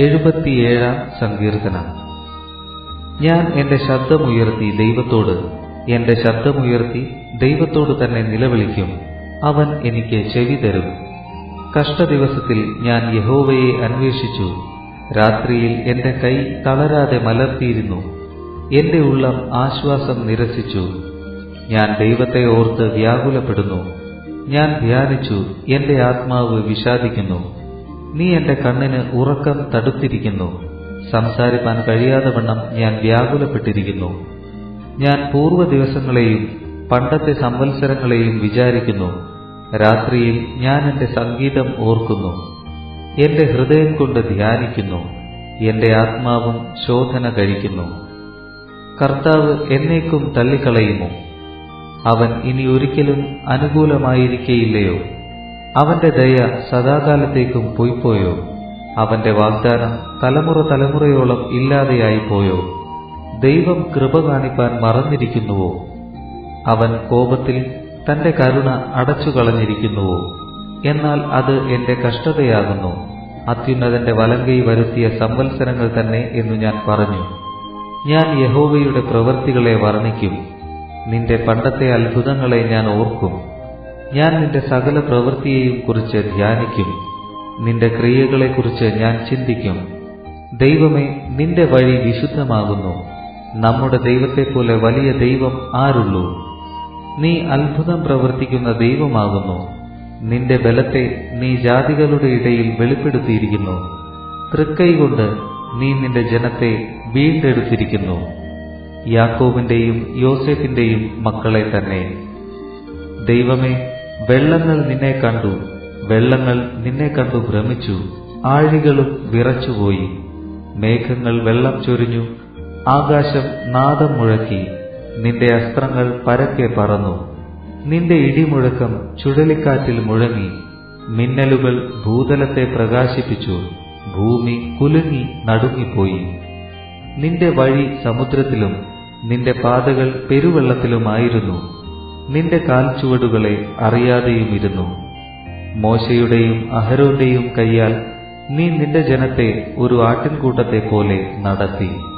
എഴുപത്തിയേഴാം സങ്കീർത്തനം. ഞാൻ എന്റെ ശബ്ദമുയർത്തി ദൈവത്തോട് എന്റെ ശബ്ദമുയർത്തി ദൈവത്തോട് തന്നെ നിലവിളിക്കും. അവൻ എനിക്ക് ചെവി തരും. കഷ്ടദിവസത്തിൽ ഞാൻ യഹോവയെ അന്വേഷിച്ചു. രാത്രിയിൽ എന്റെ കൈ തളരാതെ മലർത്തിയിരുന്നു. എന്റെ ഉള്ളം ആശ്വാസം നിരസിച്ചു. ഞാൻ ദൈവത്തെ ഓർത്ത് വ്യാകുലപ്പെടുന്നു. ഞാൻ ധ്യാനിച്ചു. എന്റെ ആത്മാവ് വിഷാദിക്കുന്നു. നീ എന്റെ കണ്ണിന് ഉറക്കം തടുത്തിരിക്കുന്നു. സംസാരിപ്പാൻ കഴിയാതെ വണ്ണം ഞാൻ വ്യാകുലപ്പെട്ടിരിക്കുന്നു. ഞാൻ പൂർവ ദിവസങ്ങളെയും പണ്ടത്തെ സംവത്സരങ്ങളെയും വിചാരിക്കുന്നു. രാത്രിയിൽ ഞാൻ എന്റെ സംഗീതം ഓർക്കുന്നു. എന്റെ ഹൃദയം കൊണ്ട് ധ്യാനിക്കുന്നു. എന്റെ ആത്മാവും ശോധന കഴിക്കുന്നു. കർത്താവ് എന്നേക്കും തള്ളിക്കളയുമോ? അവൻ ഇനി ഒരിക്കലും അനുകൂലമായിരിക്കയില്ലയോ? അവന്റെ ദയ സദാകാലത്തേക്കും പോയിപ്പോയോ? അവന്റെ വാഗ്ദാനം തലമുറ തലമുറയോളം ഇല്ലാതെയായി പോയോ? ദൈവം കൃപ കാണിപ്പാൻ മറന്നിരിക്കുന്നുവോ? അവൻ കോപത്തിൽ തന്റെ കരുണ അടച്ചു കളഞ്ഞിരിക്കുന്നുവോ? എന്നാൽ അത് എന്റെ കഷ്ടതയാകുന്നു. അത്യുന്നതന്റെ വലങ്കൈ വരുത്തിയ സംവത്സരങ്ങൾ തന്നെ എന്നു ഞാൻ പറഞ്ഞു. ഞാൻ യഹോവയുടെ പ്രവൃത്തികളെ വർണിക്കും. നിന്റെ പണ്ടത്തെ അത്ഭുതങ്ങളെ ഞാൻ ഓർക്കും. ഞാൻ നിന്റെ സകല പ്രവൃത്തിയെയും കുറിച്ച് ധ്യാനിക്കും. നിന്റെ ക്രിയകളെക്കുറിച്ച് ഞാൻ ചിന്തിക്കും. ദൈവമേ നിന്റെ വഴി വിശുദ്ധമാകുന്നു. നമ്മുടെ ദൈവത്തെപ്പോലെ വലിയ ദൈവം ആരുള്ളൂ? നീ അത്ഭുതം പ്രവർത്തിക്കുന്ന ദൈവമാകുന്നു. നിന്റെ ബലത്തെ നീ ജാതികളുടെ ഇടയിൽ വെളിപ്പെടുത്തിയിരിക്കുന്നു. തൃക്കൈകൊണ്ട് നീ നിന്റെ ജനത്തെ വീണ്ടെടുത്തിരിക്കുന്നു. യാക്കോബിന്റെയും യോസെഫിന്റെയും മക്കളെ തന്നെ. ദൈവമേ വെള്ളങ്ങൾ നിന്നെ കണ്ടു വെള്ളങ്ങൾ നിന്നെ കണ്ടു ഭ്രമിച്ചു ആഴികളും വിറച്ചുപോയി. മേഘങ്ങൾ വെള്ളം ചൊരിഞ്ഞു ആകാശം നാദം മുഴക്കി. നിന്റെ അസ്ത്രങ്ങൾ പരക്കെ പറന്നു. നിന്റെ ഇടിമുഴക്കം ചുഴലിക്കാറ്റിൽ മുഴങ്ങി. മിന്നലുകൾ ഭൂതലത്തെ പ്രകാശിപ്പിച്ചു ഭൂമി കുലുങ്ങി നടുങ്ങിപ്പോയി. നിന്റെ വഴി സമുദ്രത്തിലും നിന്റെ പാതകൾ പെരുവെള്ളത്തിലുമായിരുന്നു. നിന്റെ കാൽച്ചുവടുകളെ അറിയാതെയുമിരുന്നു. മോശയുടെയും അഹരോന്റെയും കൈയാൽ നീ നിന്റെ ജനത്തെ ഒരു ആട്ടിൻകൂട്ടത്തെ പോലെ നടത്തി.